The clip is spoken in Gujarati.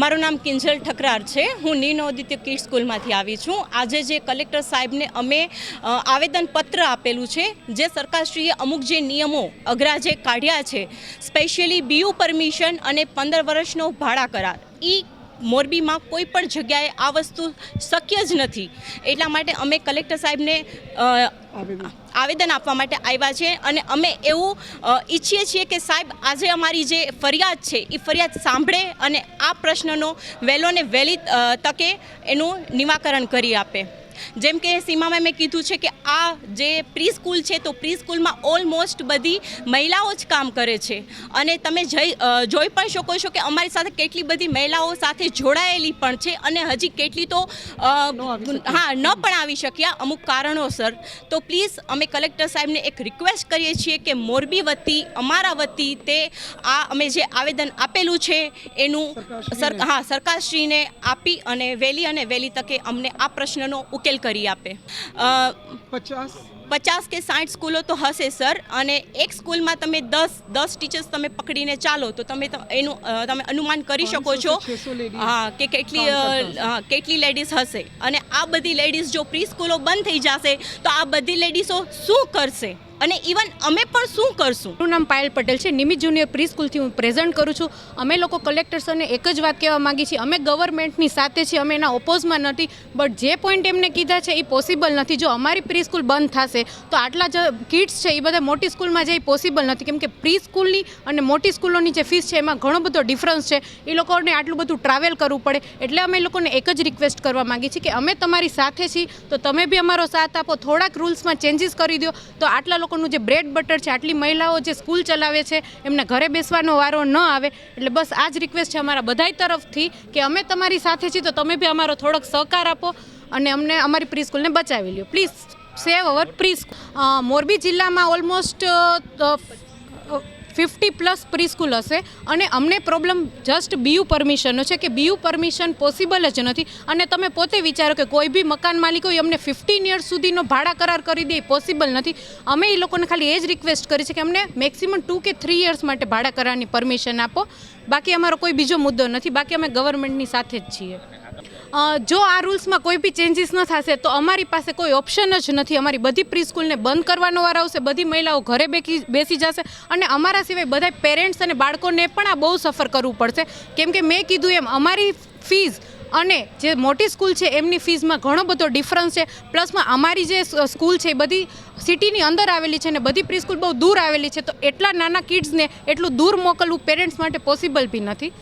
મારું નામ કિંજલ ઠકરાર છે. હું નિનોદિત્ય કિડ સ્કૂલમાંથી આવી છું. આજે જે કલેક્ટર સાહેબને અમે આવેદનપત્ર આપેલું છે, જે સરકારશ્રીએ અમુક જે નિયમો અઘરા જે કાઢ્યા છે, સ્પેશિયલી બીયુ પરમિશન અને પંદર વર્ષનો ભાડા કરાર એ મોરબીમાં કોઈ પણ જગ્યાએ આ વસ્તુ શક્ય જ નથી. એટલા માટે અમે કલેક્ટર સાહેબને આવેદન. આપવા માટે આવ્યા છે અને અમે એવું ઈચ્છીએ છીએ કે સાહેબ, આજે અમારી જે ફરિયાદ છે એ ફરિયાદ સાંભળે અને આ પ્રશ્નનો વહેલો ને વહેલી તકે એનું નિવાકરણ કરી આપે. જેમ કે સીમા મેમે કીધું છે કે આ જે પ્રી સ્કૂલ છે તો પ્રી સ્કૂલમાં ઓલમોસ્ટ બધી મહિલાઓ જ કામ કરે છે. અને તમે જઈ જોઈ પણ શકો છો કે અમારી સાથે કેટલી બધી મહિલાઓ સાથે જોડાયેલી પણ છે અને હજી કેટલી તો હા ન પણ આવી શક્યા અમુક કારણોસર. તો પ્લીઝ અમે કલેક્ટર સાહેબને એક રિક્વેસ્ટ કરીએ છીએ કે મોરબી વતી અમારા વતી તે આ અમે જે આવેદન આપેલું છે એનું સર હા સરકારશ્રીને આપી અને વહેલી અને વહેલી તકે અમને આ પ્રશ્નનો ઉકેલ કરી આપે. પચાસ? પચાસ કે સાઠ સ્કૂલો તો હશે સર. અને એક સ્કૂલમાં તમે દસ દસ ટીચર્સ તમે પકડીને ચાલો તો તમે એનું તમે અનુમાન કરી શકો છો થી 600 ladies. હા કે કેટલી કેટલી લેડીઝ હશે. અને આ બધી લેડીઝ જો પ્રી સ્કૂલો બંધ થઈ જશે તો આ બધી લેડીઝો શું કરશે? અને ઇવન અમે પણ શું કરશું? મારું નામ પાયલ પટેલ છે. નિમિત જુનિયર પ્રી સ્કૂલથી હું પ્રેઝન્ટ કરું છું. અમે લોકો કલેક્ટર સરને એક જ વાત કહેવા માંગીએ છીએ. અમે ગવર્મેન્ટની સાથે છીએ. અમે એના ઓપોઝમાં નથી. બટ જે પોઈન્ટ એમને કીધા છે એ પોસિબલ નથી. જો અમારી પ્રી સ્કૂલ બંધ થશે, તો આટલા જ કિડ્સ છે એ બધા મોટી સ્કૂલમાં જઈ પોસિબલ નથી. કેમ કે પ્રી સ્કૂલની અને મોટી સ્કૂલોની જે ફીસ છે એમાં ઘણો બધો ડિફરન્સ છે. એ લોકોને આટલું બધું ટ્રાવેલ કરવું પડે. એટલે અમે લોકોને એક જ રિક્વેસ્ટ કરવા માંગીએ છીએ કે અમે તમારી સાથે છીએ, તો તમે બી અમારો સાથ આપો. થોડાક રૂલ્સમાં ચેન્જીસ કરી દો, તો આટલા લોકોનું જે બ્રેડ બટર છે, આટલી મહિલાઓ જે સ્કૂલ ચલાવે છે, એમને ઘરે બેસવાનો વારો ન આવે. એટલે બસ આ જ રિક્વેસ્ટ છે અમારા બધાય તરફથી કે અમે તમારી સાથે છીએ, તો તમે બી અમારો થોડોક સહકાર આપો અને અમને અમારી પ્રી સ્કૂલને બચાવી લ્યો. Please save our pre Morbi જિલ્લામાં almost fifty plus pre school હશે અને અમને પ્રોબ્લેમ જસ્ટ બીયુ પરમિશનનો છે કે બીયુ પરમિશન પોસિબલ જ નથી. અને તમે પોતે વિચારો કે કોઈ બી મકાન માલિક હોય અમને ફિફ્ટીન યર્સ સુધીનો ભાડા કરાર કરી દે પોસિબલ નથી. અમે એ લોકોને ખાલી એ જ રિક્વેસ્ટ કરી છે કે અમને મેક્સિમમ ટુ કે થ્રી યર્સ માટે ભાડા કરારની પરમિશન આપો. બાકી અમારો કોઈ બીજો મુદ્દો નથી. બાકી અમે ગવર્મેન્ટની સાથે જ છીએ. જો આ રૂલ્સમાં કોઈ બી ચેન્જીસ ન થશે, તો અમારી પાસે કોઈ ઓપ્શન જ નથી. અમારી બધી પ્રી સ્કૂલને બંધ કરવાનો વાર આવશે, બધી મહિલાઓ ઘરે બેકી બેસી જશે અને અમારા સિવાય બધા પેરેન્ટ્સ અને બાળકોને પણ આ બહુ સફર કરવું પડશે. કેમ કે મેં કીધું એમ, અમારી ફીઝ અને જે મોટી સ્કૂલ છે, એમની ફીઝમાં ઘણો બધો ડિફરન્સ છે. પ્લસમાં અમારી જે સ્કૂલ છે, એ બધી સિટીની અંદર આવેલી છે અને બધી પ્રી સ્કૂલ બહુ દૂર આવેલી છે. તો એટલા નાના કિડ્સને એટલું દૂર મોકલવું પેરેન્ટ્સ માટે પોસિબલ બી નથી.